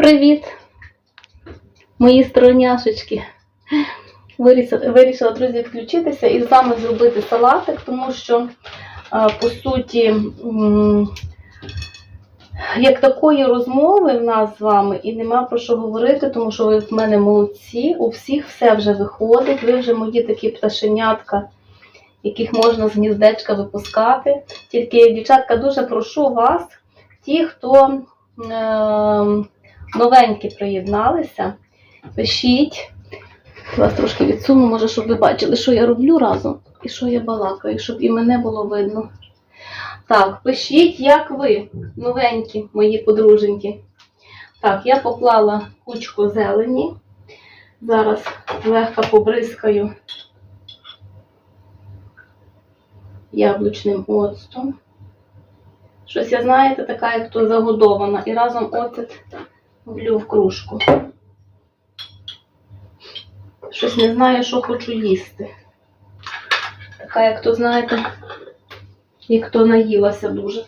Привіт, мої стороняшечки. Вирішила, друзі, включитися і з вами зробити салатик, тому що, по суті, як такої розмови в нас з вами і нема про що говорити, тому що ви в мене молодці, у всіх все вже виходить, ви вже мої такі пташенятка, яких можна з гніздечка випускати. Тільки, дівчатка, дуже прошу вас, ті, хто е, новенькі приєдналися, пишіть. Вас трошки відсуну, може, щоб ви бачили, що я роблю разом і що я балакаю, щоб і мене було видно. Так, пишіть, як ви, новенькі мої подруженьки. Так, я поклала кучку зелені. Зараз легко побризкаю яблучним оцтом. Щось я, знаєте, така, як то загодована. І разом оцет влю в кружку. Щось не знаю, що хочу їсти. Така, як то, знаєте, як то наїлася дуже.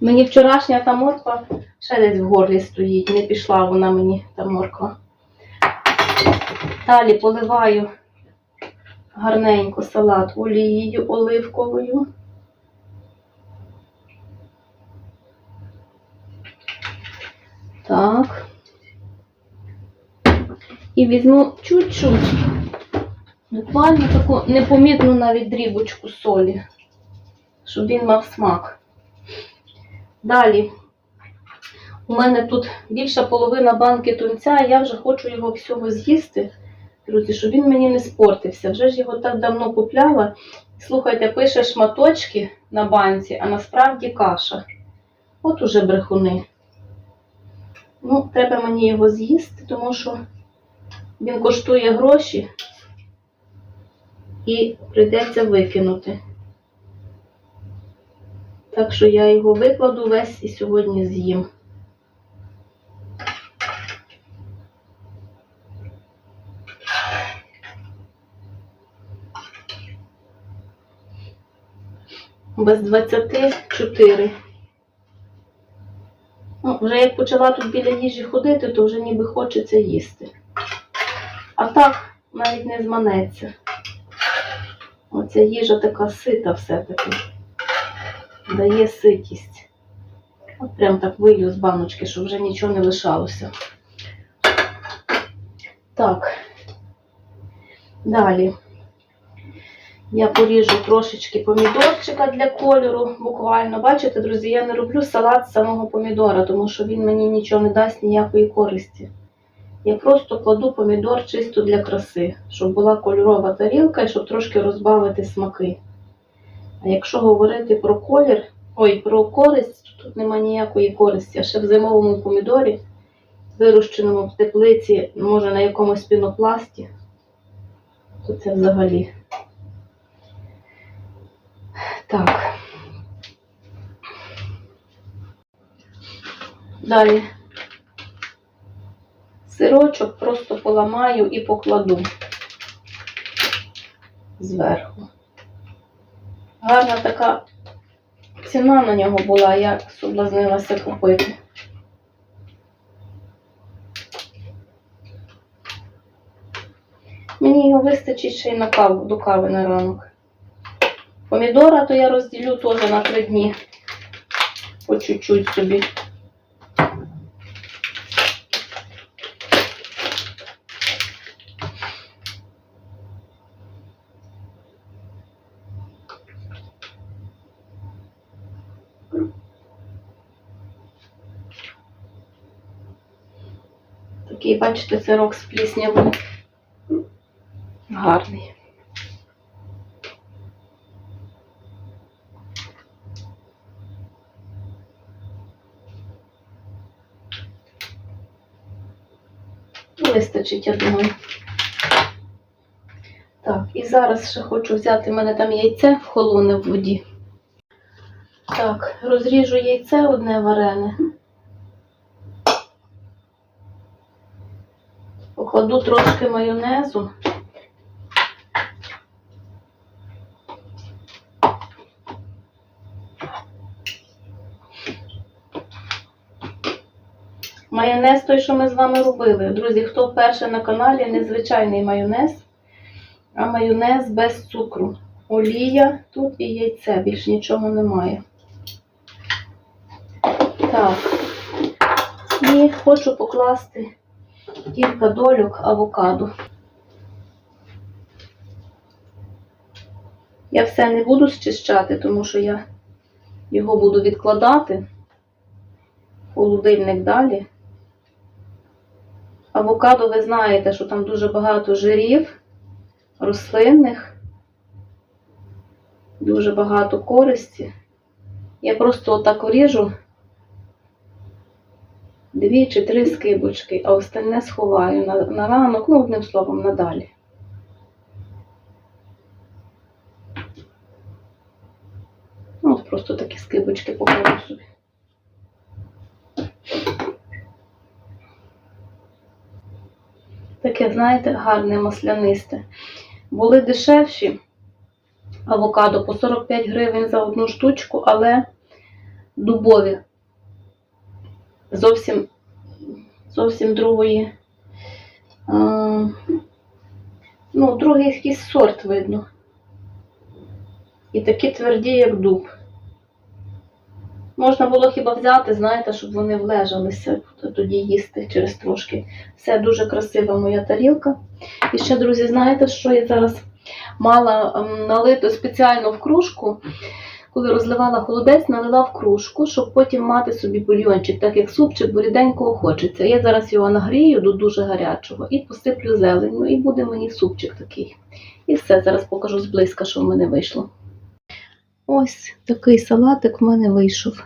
Мені вчорашня та морква ще десь в горлі стоїть. Не пішла вона мені, та морква. Далі поливаю гарненько салат олією оливковою. Так. І візьму чуть-чуть, буквально таку непомітну навіть дрібочку солі, щоб він мав смак. Далі, у мене тут більша половина банки тунця, я вже хочу його всього з'їсти, друзі, щоб він мені не спортився. Вже ж його так давно купляла. Слухайте, пише шматочки на банці, а насправді каша. От уже брехуни. Ну, треба мені його з'їсти, тому що він коштує гроші і прийдеться викинути. Так що я його викладу весь і сьогодні з'їм. Без 24. Вже як почала тут біля їжі ходити, то вже ніби хочеться їсти. А так навіть не зманеться. Оця їжа така сита все-таки. Дає ситість. От прям так вилью з баночки, щоб вже нічого не лишалося. Так. Далі. Я поріжу трошечки помідорчика для кольору, буквально. Бачите, друзі, я не роблю салат з самого помідора, тому що він мені нічого не дасть ніякої користі. Я просто кладу помідор чисто для краси, щоб була кольорова тарілка і щоб трошки розбавити смаки. А якщо говорити про колір, ой, про користь, то тут нема ніякої користі. А ще в зимовому помідорі, вирощеному в теплиці, може на якомусь пінопласті, то це взагалі. Так. Далі сирочок просто поламаю і покладу зверху. Гарна така ціна на нього була, я соблазнилася купити. Мені його вистачить ще й на каву, до кави на ранок. Помідора то я розділю теж на три дні. По чуть-чуть собі. Такий, бачите, сирок з пліснявою. Гарний. Вистачить, я думаю. Так, і зараз ще хочу взяти, в мене там яйце в холоне в воді. Так, розріжу яйце одне варене. Покладу трошки майонезу. Майонез той, що ми з вами робили. Друзі, хто вперше на каналі, незвичайний майонез, а майонез без цукру. Олія тут і яйце, більш нічого немає. Так. І хочу покласти кілька дольок авокадо. Я все не буду зчищати, тому що я його буду відкладати в холодильник далі. Авокадо, ви знаєте, що там дуже багато жирів рослинних, дуже багато користі. Я просто отак оріжу дві чи три скибочки, а остальне сховаю на, на ранок, ну, одним словом, надалі. Ну, от просто такі скибочки покладу собі. Таке, знаєте, гарне маслянисте. Були дешевші авокадо по 45 гривень за одну штучку, але дубові. Зовсім, зовсім другої. А, ну, другий якийсь сорт видно. І такі тверді, як дуб. Можна було хіба взяти, знаєте, щоб вони влежалися, тоді їсти через трошки. Все дуже красива моя тарілка. І ще, друзі, знаєте, що я зараз мала ем, налито спеціально в кружку, коли розливала холодець, налила в кружку, щоб потім мати собі бульйончик, так як супчик, бо ріденького хочеться. Я зараз його нагрію до дуже гарячого і посиплю зеленню, і буде мені супчик такий. І все, зараз покажу зблизька, що в мене вийшло. Ось такий салатик в мене вийшов.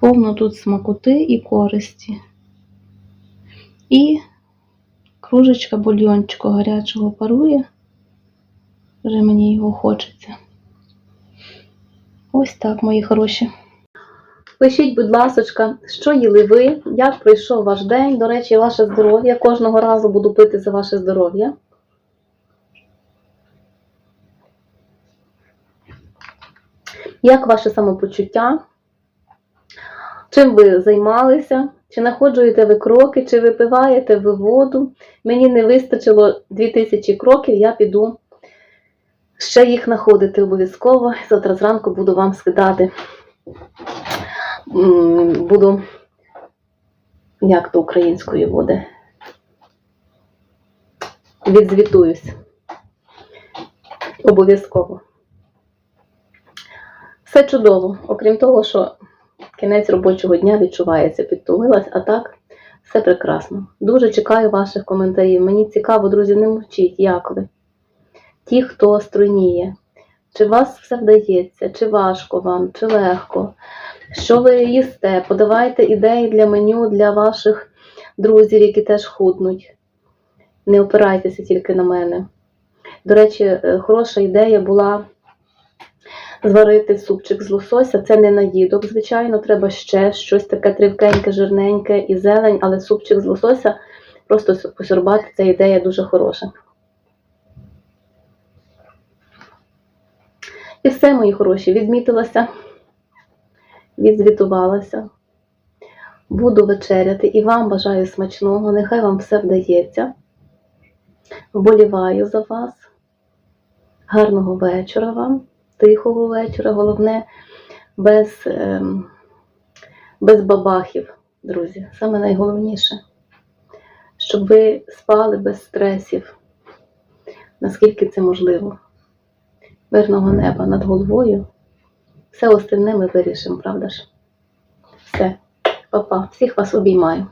Повно тут смакоти і користі. І кружечка бульйончику гарячого парує. Вже мені його хочеться. Ось так, мої хороші. Пишіть, будь ласочка, що їли ви, як пройшов ваш день, до речі, ваше здоров'я. Кожного разу буду пити за ваше здоров'я. Як ваше самопочуття? Чим ви займалися? Чи знаходжуєте ви кроки, чи випиваєте ви воду? Мені не вистачило 2000 кроків, я піду ще їх знаходити обов'язково. Завтра зранку буду вам скидати. Буду, як то українською буде. Відзвітуюсь. Обов'язково. Все чудово, окрім того, що кінець робочого дня відчувається, підтулилась, а так все прекрасно. Дуже чекаю ваших коментарів. Мені цікаво, друзі, не мовчіть, як ви. Ті, хто стройніє. Чи вас все вдається, чи важко вам, чи легко. Що ви їсте? Подавайте ідеї для меню для ваших друзів, які теж худнуть. Не опирайтеся тільки на мене. До речі, е, хороша ідея була зварити супчик з лосося. Це не наїдок, звичайно, треба ще щось таке тривкеньке, жирненьке і зелень, але супчик з лосося просто посорбати це ідея дуже хороша. І все, мої хороші, відмітилася, відзвітувалася. Буду вечеряти і вам бажаю смачного. Нехай вам все вдається. Вболіваю за вас. Гарного вечора вам, тихого вечора. Головне, без, ем, без бабахів, друзі. Саме найголовніше, щоб ви спали без стресів, наскільки це можливо. Мирного неба над головою. Все остальне ми вирішимо, правда ж? Все, Па-па. всіх вас обіймаю.